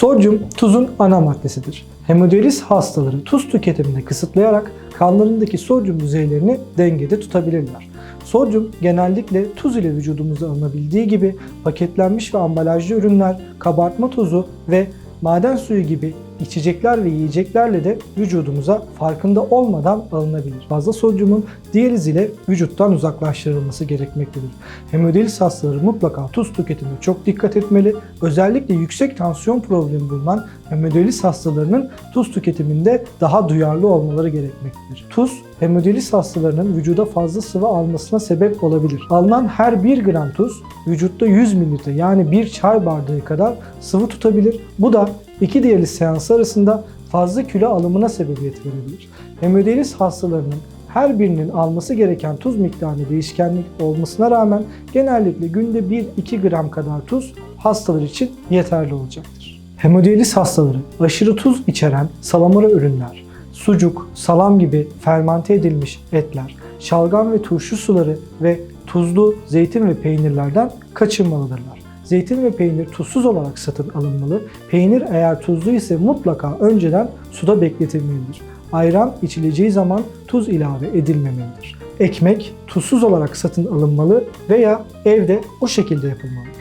Sodyum tuzun ana maddesidir. Hemodiyaliz hastaları tuz tüketimini kısıtlayarak kanlarındaki sodyum düzeylerini dengede tutabilirler. Sodyum genellikle tuz ile vücudumuza alınabildiği gibi paketlenmiş ve ambalajlı ürünler, kabartma tozu ve maden suyu gibi içecekler ve yiyeceklerle de vücudumuza farkında olmadan alınabilir. Fazla sodyumun diyaliz ile vücuttan uzaklaştırılması gerekmektedir. Hemodiyaliz hastaları mutlaka tuz tüketimine çok dikkat etmeli. Özellikle yüksek tansiyon problemi bulunan hemodiyaliz hastalarının tuz tüketiminde daha duyarlı olmaları gerekmektedir. Tuz, hemodiyaliz hastalarının vücuda fazla sıvı almasına sebep olabilir. Alınan her 1 gram tuz vücutta 100 mililitre yani bir çay bardağı kadar sıvı tutabilir. Bu da iki diyaliz seansı arasında fazla kilo alımına sebebiyet verebilir. Hemodiyaliz hastalarının her birinin alması gereken tuz miktarında değişkenlik olmasına rağmen genellikle günde 1-2 gram kadar tuz hastalar için yeterli olacaktır. Hemodiyaliz hastaları aşırı tuz içeren salamura ürünler, sucuk, salam gibi fermente edilmiş etler, şalgam ve turşu suları ve tuzlu zeytin ve peynirlerden kaçınmalıdırlar. Zeytin ve peynir tuzsuz olarak satın alınmalı. Peynir eğer tuzlu ise mutlaka önceden suda bekletilmelidir. Ayran içileceği zaman tuz ilave edilmemelidir. Ekmek tuzsuz olarak satın alınmalı veya evde o şekilde yapılmalıdır.